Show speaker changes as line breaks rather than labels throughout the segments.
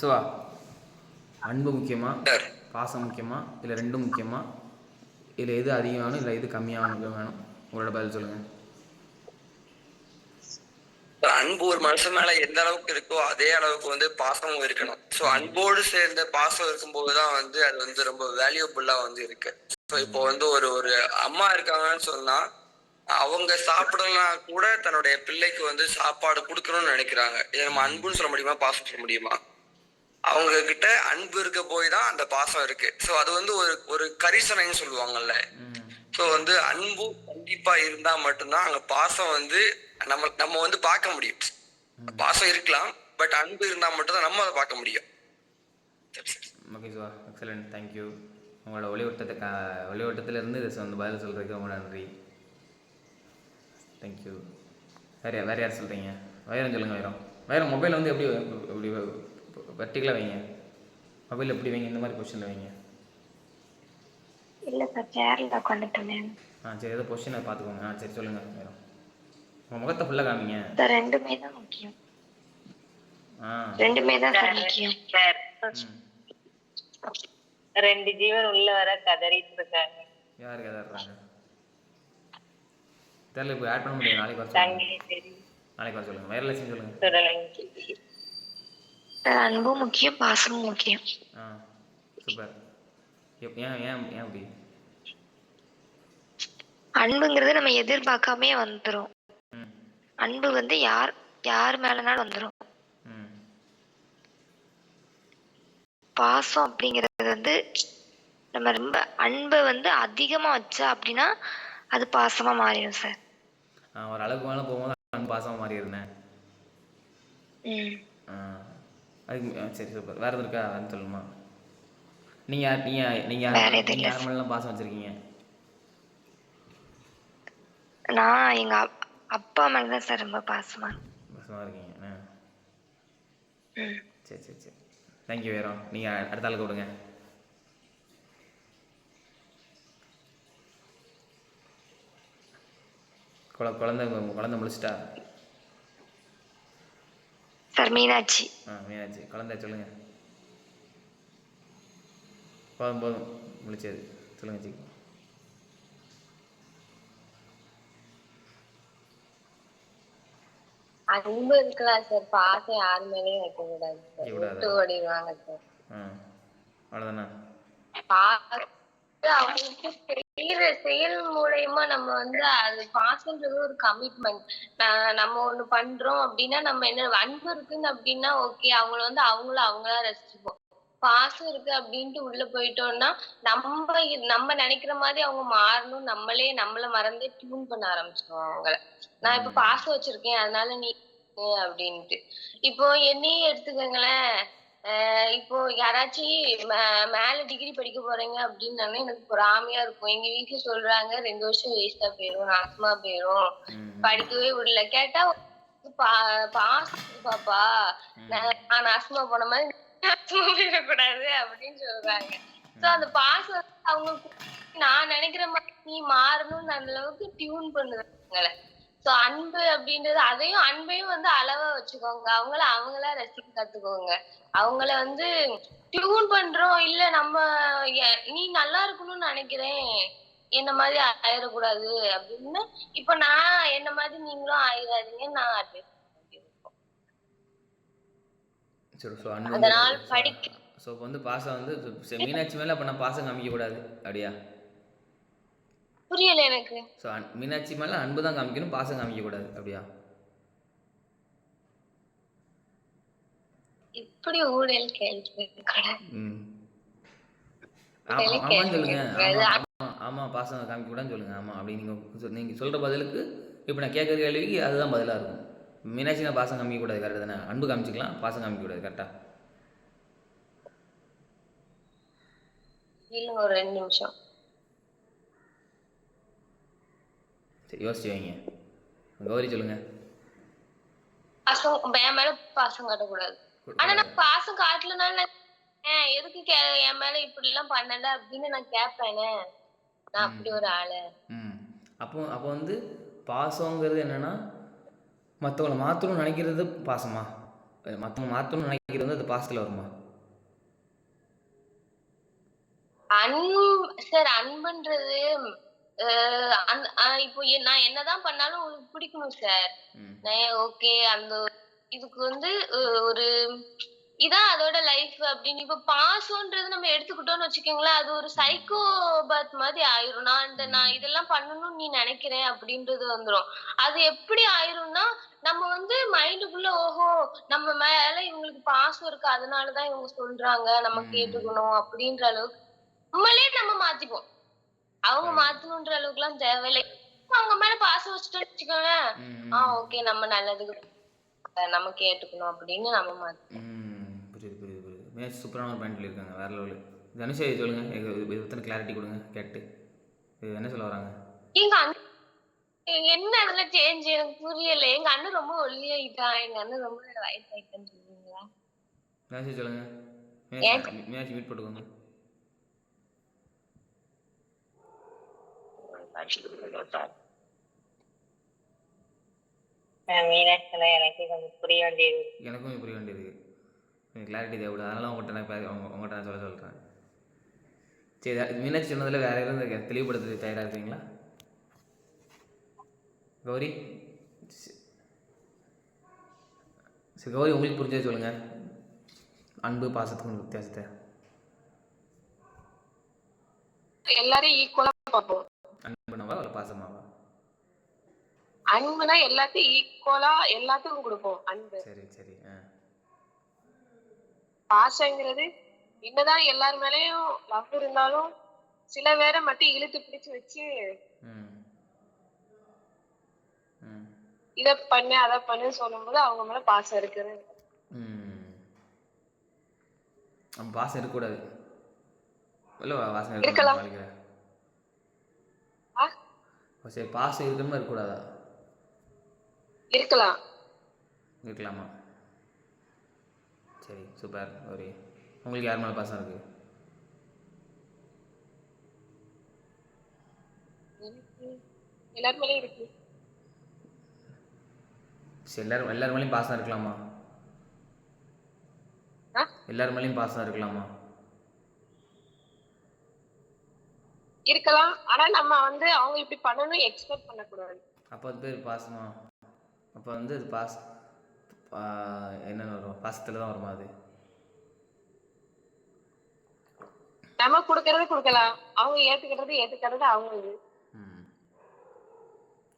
சுவா அன்பு முக்கியமா?
சார்
பாசம் முக்கியமா? இல்லை ரெண்டும் முக்கியமா? இல்லை எது அதிகம் வேணும்? இல்லை எது கம்மியாக வேணும்? உங்களோட பதில் சொல்லுங்கள்
அன்பு ஒரு மனுஷன் மேல எந்த அளவுக்கு இருக்கோ அதே அளவுக்கு வந்து பாசமும் இருக்கணும். சோ அன்போடு சேர்ந்த பாசம் இருக்கும்போதுதான் வந்து அது வந்து ரொம்ப வேல்யூபுல்லா வந்து இருக்கு. சோ இப்போ வந்து ஒரு ஒரு அம்மா இருக்காங்கன்னு சொன்னா அவங்க சாப்பிடலாம் கூட தன்னுடைய பிள்ளைக்கு வந்து சாப்பாடு கொடுக்கணும்னு நினைக்கிறாங்க. இதை நம்ம அன்புன்னு சொல்ல முடியுமா? பாசம் சொல்ல முடியுமா? அவங்க கிட்ட அன்பு இருக்க போய் தான் அந்த பாசம் இருக்கு. ஸோ அது வந்து ஒரு ஒரு கரிசனைன்னு சொல்லுவாங்கல்ல. ஸோ வந்து அன்பு கண்டிப்பா இருந்தா மட்டும்தான் அங்க பாசம் வந்து நம்ம நம்ம வந்து பார்க்க முடியும். பாசம் இருக்கலாம் பட் அன்பு இருந்தா மட்டும்தான் நம்ம அதை பார்க்க முடியும். சரி,
ஓகே சுவா எக்ஸலண்ட் தேங்க்யூ உங்களோட ஒளிவட்டத்தை கா ஒளிவட்டத்திலேருந்து இதை வந்து பதில் சொல்கிறதுக்கு ரொம்ப நன்றி. தேங்க்யூ வேறு வேறு யார் சொல்கிறீங்க வைரம் சொல்லுங்கள் வைரம். வைரம் மொபைல் வந்து எப்படி எப்படி வெர்டிக்கலாக வைங்க. மொபைல் எப்படி வைங்க? இந்த மாதிரி பொசிஷனில் வைங்க.
இல்ல சார் சேர்ல உட்காந்துட்டு இருந்தேன்.
ஆ சரி ஏதோ பொசிஷனை பார்த்துக்கோங்க. ஆ சரி சொல்லுங்கள் வைரம் உங்கள் முகத்தை ஃபுல்லாக காமிங்க.
சார் ரெண்டுமே தான் முக்கியம்.
ஆ.
ரெண்டுமே தான் சார் முக்கியம்.
சார் ரெண்டு ஜீவன் உள்ள வர கதறிட்டு இருக்காங்க.
யாருக்கு எதாடுறாங்க தெரியல இப்போ ஆட் பண்ண முடியாது நாளைக்கு வர
சரி.
நாளைக்கு வர சொல்லுங்கள் வைரலட்சுமி
சார் அன்பும் முக்கியம் பாசமும் முக்கியம்.
சூப்பர். ஏன் ஏன் ஏன் அப்படி?
அன்புங்கிறது நம்ம எதிர்பார்க்காமே வந்துரும்.
ம்.
அன்பு வந்து யார் யார் மேலனாலும் வந்துரும்.
ம்.
பாசம் அப்படிங்கிறது வந்து நம்ம ரொம்ப அன்பை வந்து அதிகமா வச்சா அப்படின்னா அது பாசமா மாறிடும் சார்.
ஒரு அளவுக்கு மேலே போகும்போது நான் பாசமாக மாறி இருந்தேன் அதுக்கு சரி சூப்பர் வேறு எதுவும் இருக்கா? வேறு சொல்லுமா நீங்கள் நீங்கள் நீங்கள்
வேற எதுவும்
நீங்கள்
இல்ல.
யார் மேலாம் பாசம் வச்சுருக்கீங்க?
நான் எங்க அப்- அப்பா மேல தான் சார் ரொம்ப பாசமா
பாசமாக இருக்கீங்க சரி சரி சரி. தேங்க்யூ வேறம் நீங்கள் அடுத்த ஆளுக்கு விடுங்க குழ குழந்தை குழந்தை முடிச்சிட்டா
சார் மீனாட்சி
ஆ மீனாட்சி குழந்தை சொல்லுங்கள் போதும் போதும் முடிச்சது. சொல்லுங்கள் ஜி.
அன்பு இருக்கலாம் சார் பாசம் யார் மேலயும் வைக்க கூடாது சார்
வைக்கக்கூடாது.
விட்டு ஓடிடுவாங்க சார்
அவ்வளோதானே
பாசம் அவங்களுக்கு செய்யற செயல் மூலயமா நம்ம வந்து அது பாசம்ன்றது ஒரு கமிட்மெண்ட் நம்ம ஒண்ணு பண்றோம் அப்படின்னா நம்ம என்ன அன்பு இருக்குன்னு அப்படின்னா ஓகே அவங்கள வந்து அவங்கள அவங்களா ரசிச்சுப்போம். பாசம் இருக்கு அப்படின்ட்டு உள்ள போயிட்டோம்னா நம்ம நம்ம நினைக்கிற மாதிரி அவங்க மாறணும் நம்மளே நம்மள மறந்தே டியூன் பண்ண ஆரம்பிச்சிடுவோம் அவங்கள. நான் இப்ப பாசம் வச்சிருக்கேன் அதனால நீ அப்படின்ட்டு இப்போ என்னையே எடுத்துக்கோங்களேன் இப்போ யாராச்சும் மே- மேல டிகிரி படிக்க போறீங்க அப்படின்னாலே எனக்கு பொறாமையா இருக்கும். எங்க வீட்டுல சொல்றாங்க ரெண்டு வருஷம் வேஸ்டா போயிரும் நாசமா போயிரும். படிக்கவே விடல. கேட்டா பா- பாசம் பாப்பா. நான் நாசமா போன மாதிரி நாசமா போயிடக்கூடாது. அப்படின்னு சொல்றாங்க. சோ அந்த பாசம் வந்து அவங்க நான் நினைக்கிற மாதிரி நீ மாறணும்னு அந்த அளவுக்கு டியூன் பண்ணுவாங்கள சோ அன்பு அப்படின்றது அதையும் அன்பையும் வந்து அளவா வச்சுக்கோங்க. அவங்கள அவங்களா ரசிக்க கத்துக்கோங்க. அவங்கள வந்து டியூன் பண்றோம். இல்ல நம்ம நீ நல்லா இருக்கணும்னு நினைக்கிறேன். என்ன மாதிரி ஆயிடக்கூடாது அப்படின்னு. இப்ப நான் என்ன மாதிரி நீங்களும் ஆயிடாதீங்க நான் advice பண்றேன்.
சரி ஸோ அன்பு
அதனால் படிக்க
ஸோ வந்து பாசம் வந்து மீனாட்சி மேலே அப்போ நான் பாசம் காமிக்கக்கூடாது அப்படியா?
புரியல எனக்கு.
ஸோ மீனாட்சி மேலே அன்பு தான் காமிக்கணும் பாசம் காமிக்கக்கூடாது அப்படியா?
இப்படி ஊழல் கேள்வி
சொல்லுங்க. ஆமா ஆமா பாசம் காமிக்கக்கூடாதுன்னு சொல்லுங்க. ஆமாம் அப்படி நீங்கள் நீங்கள் சொல்கிற பதிலுக்கு இப்போ நான் கேட்குற கேள்விக்கு அதுதான் பதிலாக இருக்கும். மீனாட்சி நான் பாசம் காமிக்கக்கூடாது கரெக்டு தானே? அன்பு காமிச்சிக்கலாம் பாசம் காமிக்கக்கூடாது கரெக்டாக
இல்ல ஒரு ரெண்டு நிமிஷம்.
சரி யோசிச்சு வைங்க. கௌரி சொல்லுங்கள்
பாசம் என் மேல பாசம் காட்டக்கூடாது. ஆனா நான் பாசம் காட்டலனால எதுக்கு என் மேல இப்படி எல்லாம் பண்ணல அப்படின்னு நான் கேட்பேனே. நான் அப்படி ஒரு ஆளு.
ம். அப்போ அப்போ வந்து பாசங்கிறது என்னென்னா மற்றவங்கள மாற்றணும்னு நினைக்கிறது பாசமா? மற்றவங்க மாற்றணும்னு நினைக்கிறது வந்து அது பாசத்தில் வருமா?
அன்பு சார் அன்புன்றது இப்போ நான் என்னதான் பண்ணாலும் உங்களுக்கு பிடிக்கணும் சார் ஓகே. அந்த இதுக்கு வந்து ஒரு இதான் அதோட லைஃப் அப்படின்னு. இப்ப பாசம்ன்றது நம்ம எடுத்துக்கிட்டோம்னு வச்சுக்கோங்களேன் அது ஒரு சைக்கோபாத் மாதிரி ஆயிரும். நான் இந்த நான் இதெல்லாம் பண்ணணும்னு நீ நினைக்கிறேன் அப்படின்றது வந்துரும். அது எப்படி ஆயிரும்னா நம்ம வந்து மைண்டுக்குள்ள ஓஹோ நம்ம மேல இவங்களுக்கு பாசம் இருக்கு. அதனாலதான் இவங்க சொல்றாங்க. நம்ம. கேட்டுக்கணும் அப்படின்ற அளவுக்கு நம்மளே நம்ம மாத்திப்போம். அவங்க. மாத்தணுன்ற அளவுக்கு எல்லாம் தேவையில்லை அவங்க மேல பாசம் வச்சுட்டோம்னு வச்சுக்கோங்களேன்.
ம்,
ஆ
ம்.
ஓகே நம்ம நல்லதுக்கு நம்ம கேட்டுக்கணும் அப்படின்னு நம்ம மாத்தி
ம் புரியுது புரியுது புரியுது. மேட்ச் சூப்பரான ஒரு பாயிண்ட் இருக்காங்க வேற லெவலு. தனுஷை சொல்லுங்கள் இது கிளாரிட்டி கொடுங்க கேட்டு. இது என்ன சொல்ல வராங்க?
எங்க அண்ணன் என்ன அதுல சேஞ்ச் எனக்கு புரியல. எங்க அண்ணன் ரொம்ப ஒல்லியாயிட்டான் எங்க அண்ணன் ரொம்ப வயசாயிட்டான்னு சொல்லுவீங்களா ஏன்?
மேட்ச் மீட் போட்டுக்கோங்க.
மீனாட்சியில எனக்கு கொஞ்சம் புரிய வேண்டியது.
எனக்கும் புரிய வேண்டியது கிளாரிட்டி தேவைப்படுது அதனால உங்கள்கிட்ட நான் உங்கள்கிட்ட நான் சொல்ல சொல்கிறேன் சரி மீனாட்சி சொன்னதில் வேறு எதுவும் இந்த தெளிவுபடுத்த தயாராக இருக்கீங்களா கௌரி? சரி. கௌரி உங்களுக்கு புரிஞ்சதை சொல்லுங்கள் அன்பு பாசத்துக்கு வித்தியாசத்தை.
எல்லாரையும் ஈக்குவலா பார்ப்போம்.
அன்புனவா இல்லை பாசமாவா?
அன்புனா எல்லாத்தையும் ஈக்குவலா எல்லாத்துக்கும் கொடுப்போம் அன்பு.
சரி சரி
பாசங்கிறது என்னதான் எல்லார் மேலயும் லவ் இருந்தாலும் சில பேரை மட்டும் இழுத்து பிடிச்சு வச்சு இத பண்ணு அதை பண்ணு சொல்லும்போது அவங்க மேல பாசம் இருக்குது
பாசம் இருக்கக்கூடாது. இல்லை வாசனை
இருக்கலாம்.
சரி பாசம் இருக்கணுமா இருக்கக்கூடாதா?
இருக்கலாம்.
இருக்கலாமா? சரி சூப்பர் ஒரு உங்களுக்கு யார் மேலே பாசம் இருக்குது
எல்லார் மேலயும் இருக்கு.
சரி எல்லாரும் எல்லார் மேலேயும் பாசம் இருக்கலாமா? எல்லார் மேலேயும் பாசம் இருக்கலாமா?
இருக்கலாம். ஆனா நம்ம வந்து அவங்க இப்படி பண்ணணும் எக்ஸ்பெக்ட் பண்ணக்கூடாது.
அப்போ அது பேர் பாசமா அப்போ வந்து அது பாச பா- என்னென்ன வரும்? பாசத்தில் தான் வருமா அது?
நம்ம கொடுக்கறது கொடுக்கலாம். அவங்க ஏத்துக்கிறது ஏத்துக்கிறது அவங்க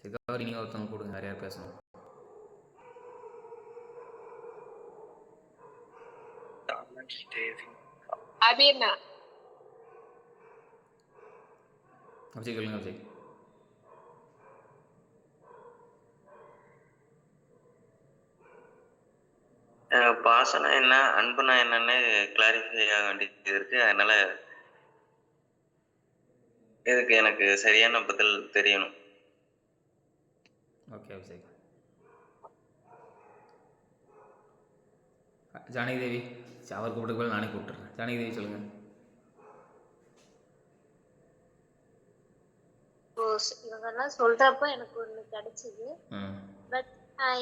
இது
கௌரி நீங்கள் ஒருத்தவங்க கொடுங்க நிறையா பேசணும்?
அபீர்னா
அபிஷேக் சொல்லுங்க அபிஷேக்
அஹ் பாசம்னா என்ன அன்புனா என்னன்னு கிளாரிஃபை ஆக வேண்டியது இருக்கு. அதனால இதுக்கு எனக்கு சரியான பதில் தெரியணும்.
ஓகே அபிஷேக் ஜானகி தேவி அவர் கூப்பிட்டு நானே கூப்பிட்டுறேன். ஜானகி தேவி சொல்லுங்கள்
இப்போ ஸ்- இவங்கெல்லாம் சொல்றப்ப எனக்கு ஒண்ணு கிடைச்சது. பட்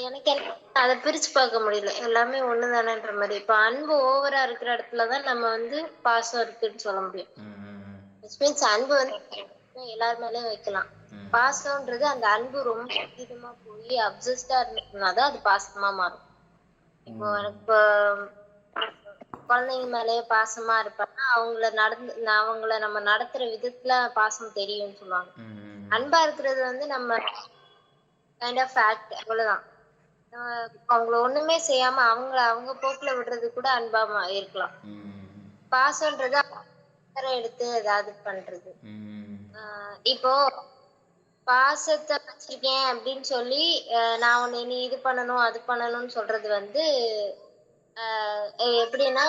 எனக்கு அதை பிரிச்சு பார்க்க முடியல. எல்லாமே ஒண்ணுதானேன்ற மாதிரி. இப்போ அன்பு ஓவரா இருக்கிற இடத்துல தான் நம்ம வந்து பாசம் இருக்குன்னு சொல்ல முடியும்.
ம் ம், ம்.
Which means அன்பு வந்து எல்லார் மேலயும் வைக்கலாம். பாசம்ன்றது அந்த அன்பு ரொம்ப அதிகமா போய் அப்சஸ்டா இருந்ததுனா தான் அது பாசமா மாறும். இப்போ எனக்கு குழந்தைங்க மேலேயே பாசமா இருப்பாங்கன்னா அவங்கள நடந்து அவங்கள நம்ம நடத்துற விதத்துல பாசம் தெரியும்னு சொல்லுவாங்க. அன்பா இருக்கிறது வந்து நம்ம கைண்ட் ஆஃப் ஃபேக்ட் அவ்வளவுதான். அவங்கள ஒண்ணுமே செய்யாம அவங்கள அவங்க போக்குல விடுறது கூட அன்பா இருக்கலாம். பாசம்ன்றது வேற எடுத்து ஏதாவது பண்றது. இப்போ பாசத்தை வச்சிருக்கேன் அப்படின்னு சொல்லி நான் உன்னை நீ இது பண்ணணும் அது பண்ணணும்னு சொல்றது வந்து எப்படின்னா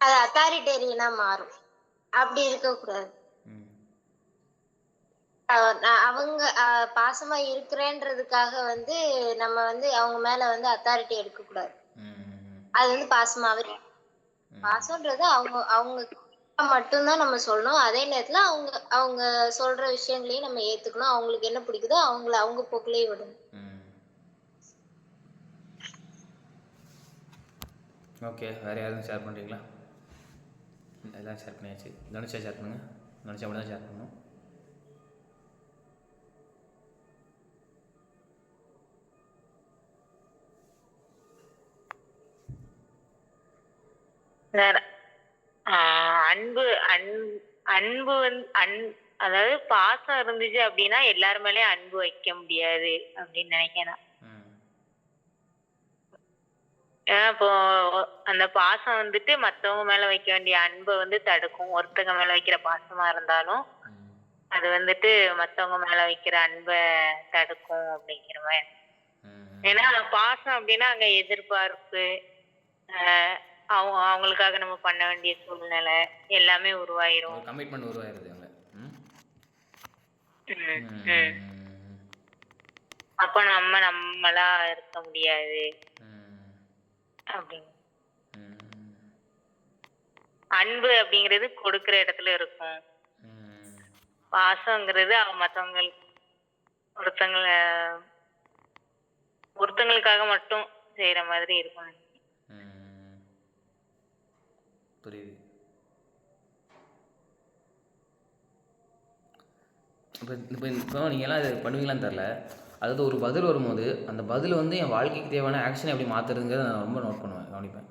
அது அத்தாரிட்டேரியனா மாறும். அப்படி இருக்கக்கூடாது. அவங்க பாசமா இருக்கிறேன்றதுக்காக வந்து நம்ம வந்து அவங்க மேல வந்து அத்தாரிட்டி எடுக்க கூடாது அது வந்து பாசமாவே. பாசம்ன்றது அவங்க அவங்க மட்டும்தான் நம்ம சொல்லணும். அதே நேரத்துல அவங்க அவங்க சொல்ற விஷயங்களையும் நம்ம ஏத்துக்கணும். அவங்களுக்கு என்ன பிடிக்குதோ அவங்கள அவங்க போக்குலயே விடணும்.
ம் ஓகே வேறு யாரும் ஷேர் பண்ணுறீங்களா எல்லாம் ஷேர் பண்ணியாச்சு. தனுஷா ஷேர் பண்ணுங்கள் தனுஷா மட்டும் தான் ஷேர் பண்ணணும்.
அன்பு அன் அன்பு வந்து அன் அதாவது பாசம் இருந்துச்சு அப்படின்னா எல்லார் மேலயும் அன்பு வைக்க முடியாது அப்படின்னு நினைக்கிறேன் ஏன்னா இப்போ அந்த பாசம் வந்துட்டு மத்தவங்க மேல வைக்க வேண்டிய அன்பை வந்து தடுக்கும். ஒருத்தங்க மேல வைக்கிற பாசமா இருந்தாலும் அது வந்துட்டு மத்தவங்க மேல வைக்கிற அன்பை தடுக்கும் அப்படிங்கிற மாதிரி. ஏன்னா பாசம் அப்படின்னா அங்க எதிர்பார்ப்பு அவங்க அவங்களுக்காக நம்ம பண்ண வேண்டிய சூழ்நிலை எல்லாமே உருவாயிரும்.
கமிட்மெண்ட் உருவாயிருது. ம்,
அப்ப நம்ம நம்மளா இருக்க முடியாது. அப்படின்னு அன்பு அப்படிங்கிறது கொடுக்கிற இடத்துல இருக்கும். பாசங்கிறது அவங்க மத்தவங்களுக்கு ஒருத்தங்கள ஒருத்தங்களுக்காக மட்டும் செய்யற மாதிரி இருக்கும்
ம். புரியுது. இப்போ இப்போ இப்போ நீங்கள்லாம் இது பண்ணுவீங்களான்னு தெரில அதாவது ஒரு பதில் வரும்போது அந்த பதில் வந்து என் வாழ்க்கைக்கு தேவையான ஆக்ஷனை எப்படி மாற்றுறதுங்கிறத நான் ரொம்ப நோட் பண்ணுவேன் கவனிப்பேன்.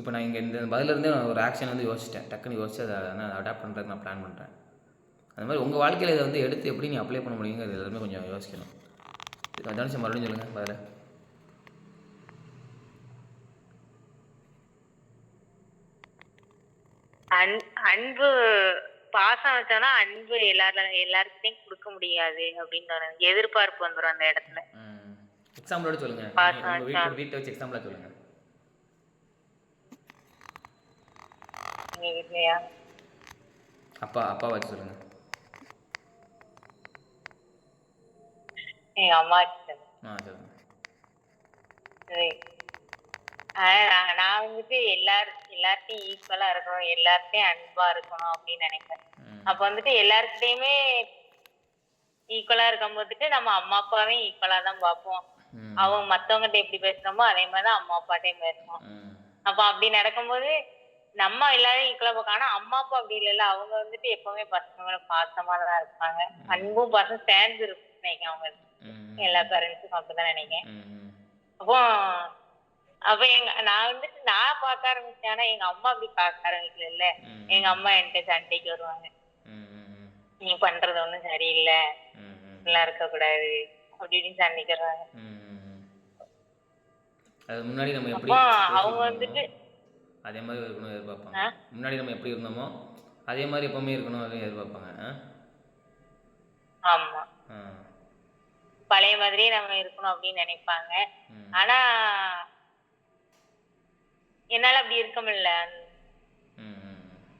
இப்போ நான் இங்கே இந்த பதிலிருந்தே நான் ஒரு ஆக்ஷன் வந்து யோசிச்சிட்டேன். டக்குன்னு யோசிச்சு அதை நான் அடாப்ட் பண்ணுறதுக்கு நான் பிளான் பண்ணுறேன் அந்த மாதிரி உங்கள் வாழ்க்கையில் இதை வந்து எடுத்து எப்படி நீ அப்ளை பண்ண முடியுங்கிறது எல்லாருமே கொஞ்சம் யோசிக்கணும். தனுஷம் மறுபடியும் சொல்லுங்கள் பதில்.
அன்பு பாசம் வச்சோம்னா அன்பு எல்லார எல்லாருக்கிட்டையும் கொடுக்க முடியாது அப்படின்னு எதிர்பார்ப்பு வந்துடும் அந்த இடத்துல.
எக்ஸாம்பிளோட சொல்லுங்கள்
பாசம்
உங்கள் வீட்டை
வச்சா- எங்க வீட்லயா
அப்பா அப்பா வச்சு சொல்லுங்கள்
எங்க அம்மா
ஆ.
ஆஹ் நான் வந்துட்டு எல்லார் எல்லார்ட்டையும் ஈக்குவலா இருக்கணும் எல்லார்ட்டையும் அன்பா இருக்கணும் அப்படின்னு நினைப்பேன். அப்ப வந்துட்டு எல்லார்கிட்டயுமே ஈக்குவலா இருக்கும் போதுட்டு நம்ம அம்மா அப்பாவையும் ஈக்குவலா தான் பார்ப்போம். அவங்க மத்தவங்ககிட்ட எப்படி பேசுறோமோ அதே மாதிரிதான் அம்மா அப்பாட்டையும் பேசணும்
ம்.
அப்ப அப்படி நடக்கும்போது நம்ம எல்லாரும் ஈக்குவலா பார்க்க ஆனா அம்மா அப்பா அப்படி இல்லைல்ல அவங்க வந்துட்டு எப்பவுமே பசங்க மேல பாசமா தான் இருப்பாங்க. அன்பும் பாசம் சேர்ந்து இருக்கும் நினைக்கிறேன் அவங்க. எல்லா பேரண்ட்ஸுக்கும் அப்படிதான் நினைக்கிறேன். அப்போ அப்ப எங்க நான் வந்துட்டு நான் பார்க்க ஆரம்பிச்சேன். ஆனா எங்க அம்மா அப்படி பார்க்க ஆரம்பிக்கல
ம்
எங்க அம்மா என்கிட்ட சண்டைக்கு வருவாங்க. நீ பண்றது ஒண்ணும் சரியில்லை. இப்படிலாம் இருக்க கூடாது அப்படி இப்படின்னு சண்டைக்கு வருவாங்க.
அது முன்னாடி நம்ம எப்படி
அவங்க வந்துட்டு
அதே மாதிரி இருக்கணும் எதிர்பார்ப்பாங்க? முன்னாடி நம்ம எப்படி இருந்தோமோ அதே மாதிரி எப்பவுமே இருக்கணும் அப்படின்னு எதிர்பார்ப்பாங்க?
ஆமா. பழைய மாதிரியே நம்ம இருக்கணும் அப்படின்னு நினைப்பாங்க. ஆனா என்னால அப்படி இருக்க முடியல.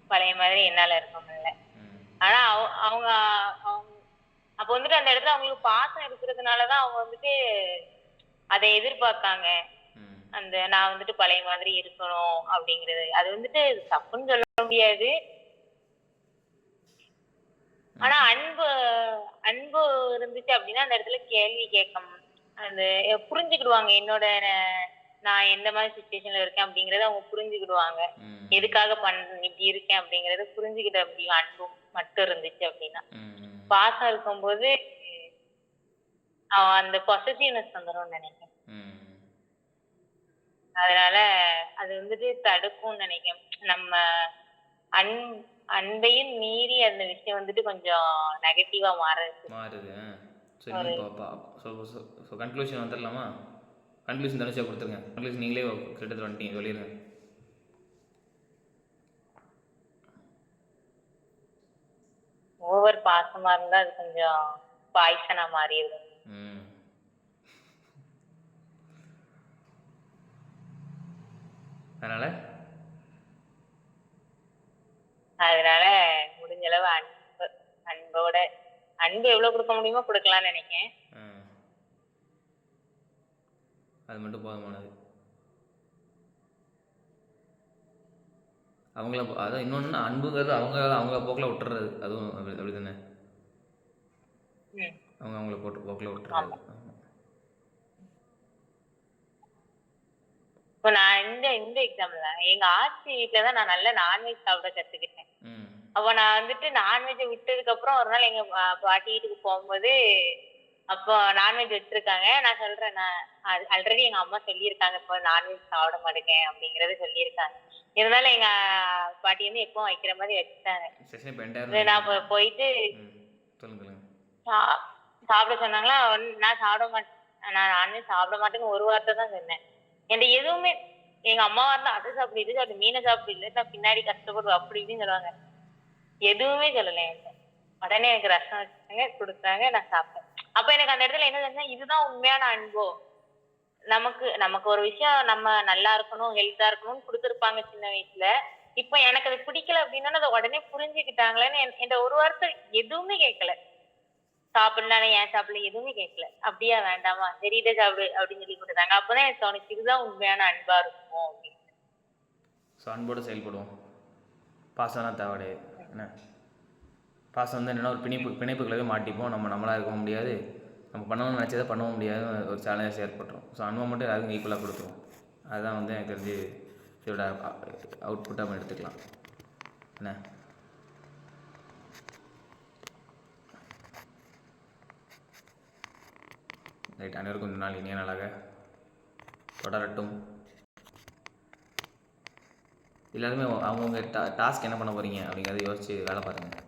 பழைய மாதிரி என்னால இருக்க முடியல. ஆனா அவ- அவங்க அப்ப வந்துட்டு அந்த இடத்துல அவங்களுக்கு பாசம் இருக்கிறதுனாலதான் அவங்க வந்துட்டு அதை எதிர்பார்க்காங்க.
ம்.
அந்த நான் வந்துட்டு பழைய மாதிரி இருக்கணும் அப்படிங்கிறது. அது வந்துட்டு தப்புன்னு சொல்ல முடியாது. ஆனா அன்பு அன்பு இருந்துச்சு அப்படின்னா அந்த இடத்துல கேள்வி கேட்க அந்த புரிஞ்சுக்கிடுவாங்க என்னோட நான் எந்த மாதிரி சுச்சுவேஷன்ல இருக்கேன் அப்படிங்கறத அவங்க புரிஞ்சுக்கிடுவாங்க. எதுக்காக பண் இப்படி இருக்கேன் அப்படிங்கறத புரிஞ்சுக்கிட்ட முடியும் அன்பு மட்டும் இருந்துச்சு அப்படின்னா. பாசம் இருக்கும்போது அந்த பொசசிவ்னஸ் வந்துரும்னு நினைக்கிறேன். அதனால அது வந்துட்டு தடுக்கும்னு நினைக்கிறேன் நம்ம அன் அன்பையும் மீறி அந்த விஷயம் வந்துட்டு கொஞ்சம் நெகட்டிவா மாறுது
மாறுது. சரி ஸோ கன்க்ளூஷன் வந்துடலாமா கன்க்ளூஷன் தனுஷா கொடுத்துருங்க. கன்க்ளூஷன் நீங்களே கிட்டத்தட்ட வந்துட்டீங்க சொல்லிடுங்க.
ஓவர் பாசமா இருந்தா அது கொஞ்சம் பாய்சனா மாறிடுது
அதனால்?
அதனால முடிஞ்ச அளவு அன்பு அன்போட அன்பு எவ்வளவு கொடுக்க முடியுமோ கொடுக்கலாம்னு நினைக்கிறேன்.
அது மட்டும் போதுமானது. அவங்கள அதான் இன்னொன்று அன்புங்கிறது அவங்க அவங்கள போக்கில் விட்டுறது. அதுவும் அப்படி அப்படி தானே. அவங்க அவங்கள போட்டு போக்கில் விட்டுறது. ஆமா.
இப்போ நான் இந்த இந்த எக்ஸாம்ல எங்க ஆச்சி வீட்ல தான் நான் நல்ல நான்வெஜ் சாப்பிட கத்துக்கிட்டேன். அப்போ நான் வந்துட்டு நான்வெஜ் விட்டதுக்கு அப்புறம் ஒரு நாள் எங்க பாட்டி வீட்டுக்கு போகும்போது அப்போ நான்வெஜ் வச்சிருக்காங்க. நான் சொல்றேன் நான் ஆல்ரெடி எங்க அம்மா சொல்லியிருக்காங்க இப்போ நான்வெஜ் சாப்பிட மாட்டேங்க அப்படிங்கறத சொல்லியிருக்காங்க. இருந்தாலும் எங்க பாட்டி வந்து எப்பவும் வைக்கிற மாதிரி வச்சுட்டாங்க. நான் போயிட்டு சாப்பிட சொன்னாங்களா? நான் சாப்பிட மாட்டேன் நான் நான்வெஜ் சாப்பிட மாட்டேன்னு ஒரு வார்த்தை தான் சொன்னேன். என்கிட்ட எதுவுமே எங்க அம்மாவா இருந்தா அதை சாப்பிடு இது சாப்பிடு மீனை சாப்பிடு இல்லை நான் பின்னாடி கஷ்டப்படுவேன் அப்படி இப்படின்னு சொல்லுவாங்க. எதுவுமே சொல்லல என்கிட்ட. உடனே எனக்கு ரசம் வச்சாங்க கொடுத்தாங்க நான் சாப்பிட்டேன். அப்ப எனக்கு அந்த இடத்துல என்ன தெரிஞ்சா இதுதான் உண்மையான அன்போ. நமக்கு நமக்கு ஒரு விஷயம் நம்ம நல்லா இருக்கணும் ஹெல்த்தா இருக்கணும்னு கொடுத்துருப்பாங்க சின்ன வயசுல. இப்ப எனக்கு அது பிடிக்கல அப்படின்னா அதை உடனே புரிஞ்சுக்கிட்டாங்களேன்னு என்- ஒரு வார்த்தை எதுவுமே கேட்கல. சாப்பிடலாம் ஏன் சாப்பிடல எதுவுமே கேட்கல. அப்படியா வேண்டாமா? சரி இதை சாப்பிடு அப்படின்னு சொல்லி கொடுத்தாங்க. அப்பதான் எனக்கு தோணுச்சு இதுதான் உண்மையான அன்பா இருக்கும் அப்படின்னு.
அன்போடு செயல்படுவோம். பாசம்லாம் தேவையாது என்ன? பாசம் வந்து என்னென்னா ஒரு பிணைப்பு பிணைப்புகளவே மாட்டிப்போம். நம்ம நம்மளாக இருக்க முடியாது. நம்ம பண்ணணும்னு நினச்சதை பண்ணவும் முடியாது. ஒரு சேலஞ்சஸ் ஏற்பட்டுரும். ஸோ அன்பை மட்டும் எல்லாருக்கும் ஈக்குவலாக கொடுத்துருவோம். அதுதான் வந்து எனக்கு தெரிஞ்சு இதோட அவுட்புட்டாக நம்ம எடுத்துக்கலாம். என்ன? ரைட் அனைவருக்கும் இந்த நாள் இனிய நாளாக தொடரட்டும். எல்லாருமே அவங்கவுங்க டா டாஸ்க் என்ன பண்ண போகிறீங்க அப்படிங்கிறத யோசிச்சு வேலை பாருங்கள்